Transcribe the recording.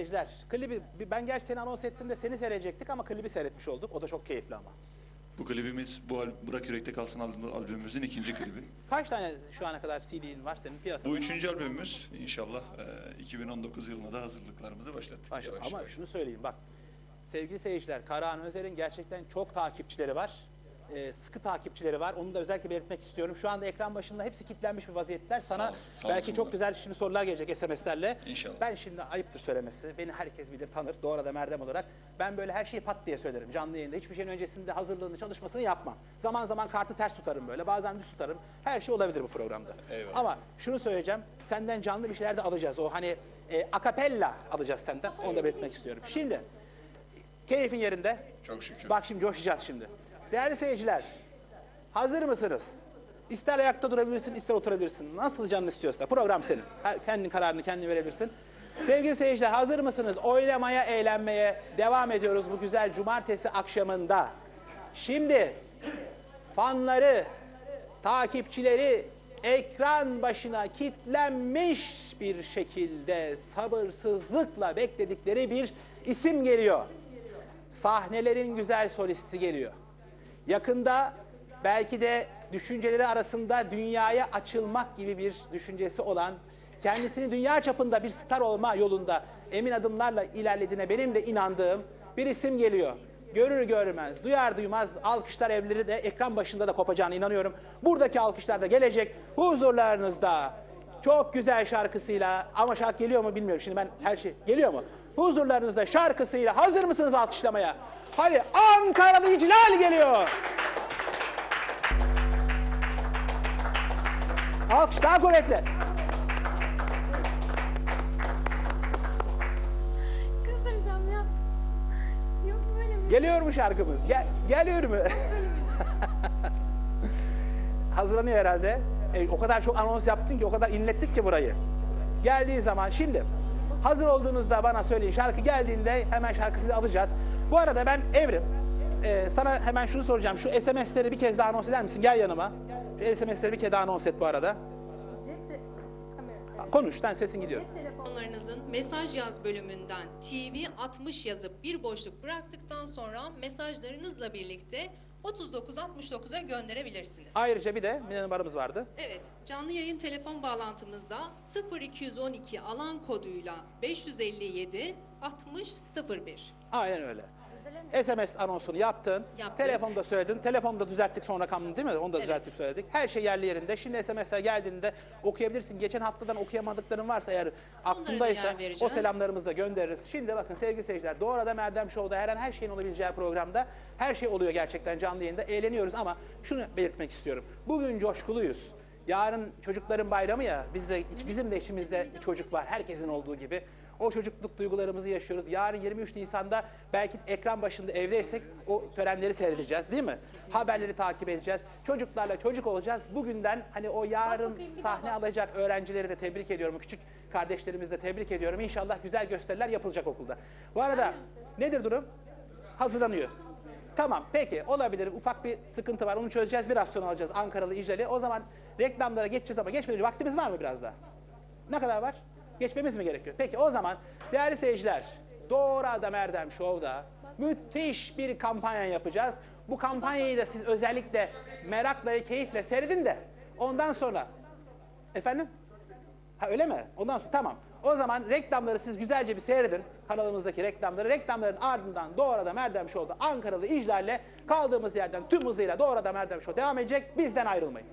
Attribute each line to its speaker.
Speaker 1: Seyirciler, klibi ben gerçi seni anons ettiğimde seni seyredecektik ama klibi seyretmiş olduk. O da çok keyifli ama.
Speaker 2: Bu klibimiz bu al- Bırak Yürekte Kalsın albümümüzün ikinci klibi.
Speaker 1: Kaç tane şu ana kadar CD'in var senin piyasada?
Speaker 2: Bu üçüncü albümümüz inşallah e, 2019 yılında da hazırlıklarımızı başlattık.
Speaker 1: Baş-
Speaker 2: yavaş
Speaker 1: ama
Speaker 2: yavaş.
Speaker 1: şunu söyleyeyim bak. Sevgili seyirciler, Karahan Özer'in gerçekten çok takipçileri var. Ee, sıkı takipçileri var. Onu da özellikle belirtmek istiyorum. Şu anda ekran başında hepsi kilitlenmiş bir vaziyetteler. Sana
Speaker 2: olsun, sağ
Speaker 1: belki çok güzel şimdi sorular gelecek SMS'lerle.
Speaker 2: İnşallah.
Speaker 1: Ben şimdi ayıptır söylemesi. Beni herkes bilir, tanır. Doğru da Merdem olarak. Ben böyle her şeyi pat diye söylerim canlı yayında. Hiçbir şeyin öncesinde hazırlığını, çalışmasını yapmam. Zaman zaman kartı ters tutarım böyle. Bazen düz tutarım. Her şey olabilir bu programda.
Speaker 2: Eyvallah.
Speaker 1: Ama şunu söyleyeceğim. Senden canlı bir şeyler de alacağız. O hani e, akapella alacağız senden. Onu da belirtmek istiyorum. Şimdi keyfin yerinde.
Speaker 2: Çok şükür.
Speaker 1: Bak şimdi coşacağız şimdi. Değerli seyirciler, hazır mısınız? İster ayakta durabilirsin, ister oturabilirsin. Nasıl canın istiyorsa. Program senin. Kendin kararını kendin verebilirsin. Sevgili seyirciler hazır mısınız? Oylamaya, eğlenmeye devam ediyoruz bu güzel cumartesi akşamında. Şimdi fanları, takipçileri ekran başına kitlenmiş bir şekilde sabırsızlıkla bekledikleri bir isim geliyor. Sahnelerin güzel solisti geliyor. Yakında belki de düşünceleri arasında dünyaya açılmak gibi bir düşüncesi olan, kendisini dünya çapında bir star olma yolunda emin adımlarla ilerlediğine benim de inandığım bir isim geliyor. Görür görmez, duyar duymaz alkışlar evleri de ekran başında da kopacağına inanıyorum. Buradaki alkışlar da gelecek huzurlarınızda. Çok güzel şarkısıyla ama şarkı geliyor mu bilmiyorum. Şimdi ben her şey geliyor mu? Huzurlarınızda şarkısıyla hazır mısınız alkışlamaya? Hadi Ankaralı İclal geliyor. Alkış daha kuvvetli.
Speaker 3: Kızdıracağım ya. Yok böyle bir
Speaker 1: Geliyor mu şarkımız? Gel, geliyor mu? Hazırlanıyor herhalde. E, o kadar çok anons yaptın ki, o kadar inlettik ki burayı. Geldiği zaman şimdi hazır olduğunuzda bana söyleyin. Şarkı geldiğinde hemen şarkısını alacağız. Bu arada ben Evrim. e, sana hemen şunu soracağım. Şu SMS'leri bir kez daha anons eder misin? Gel yanıma. Şu SMS'leri bir kez daha anons et bu arada. Konuş, sen sesin gidiyor.
Speaker 3: Cep.
Speaker 4: Telefonlarınızın mesaj yaz bölümünden TV 60 yazıp bir boşluk bıraktıktan sonra mesajlarınızla birlikte 3969'a gönderebilirsiniz.
Speaker 1: Ayrıca bir de bir numaramız vardı.
Speaker 4: Evet, canlı yayın telefon bağlantımızda 0212 alan koduyla 557 60 01.
Speaker 1: Aynen öyle. SMS anonsunu yaptın.
Speaker 4: Yaptık.
Speaker 1: Telefonda söyledin. Telefonda düzelttik son rakamını değil mi? Onu da
Speaker 4: Evet.
Speaker 1: düzelttik söyledik. Her şey yerli yerinde. Şimdi SMS'ler geldiğinde okuyabilirsin. Geçen haftadan okuyamadıkların varsa eğer aklındaysa
Speaker 4: yer
Speaker 1: o
Speaker 4: vereceğiz.
Speaker 1: selamlarımızı da göndeririz. Şimdi bakın sevgili seyirciler Doğru'da Merdem Show'da her an her şeyin olabileceği programda her şey oluyor gerçekten canlı yayında. Eğleniyoruz ama şunu belirtmek istiyorum. Bugün coşkuluyuz. Yarın çocukların bayramı ya. Biz de, bizim de içimizde çocuk var. Herkesin olduğu gibi. O çocukluk duygularımızı yaşıyoruz. Yarın 23 Nisan'da belki ekran başında evdeysek o törenleri seyredeceğiz değil mi? Haberleri takip edeceğiz. Çocuklarla çocuk olacağız. Bugünden hani o yarın sahne
Speaker 3: bak.
Speaker 1: alacak öğrencileri de tebrik ediyorum. Küçük kardeşlerimizi de tebrik ediyorum. İnşallah güzel gösteriler yapılacak okulda. Bu arada nedir durum? Hazırlanıyor. Tamam peki olabilir. Ufak bir sıkıntı var. Onu çözeceğiz. Biraz sonra alacağız Ankaralı İcrali. O zaman reklamlara geçeceğiz ama geçmeden önce vaktimiz var mı biraz daha? Ne kadar var? Geçmemiz mi gerekiyor? Peki o zaman değerli seyirciler Doğru Adam Erdem Show'da müthiş bir kampanya yapacağız. Bu kampanyayı da siz özellikle merakla, keyifle seyredin de ondan sonra efendim? Ha öyle mi? Ondan sonra tamam. O zaman reklamları siz güzelce bir seyredin. Kanalımızdaki reklamları. Reklamların ardından Doğru Adam Erdem Show'da Ankaralı İclal'le kaldığımız yerden tüm hızıyla Doğru Adam Erdem Show devam edecek. Bizden ayrılmayın.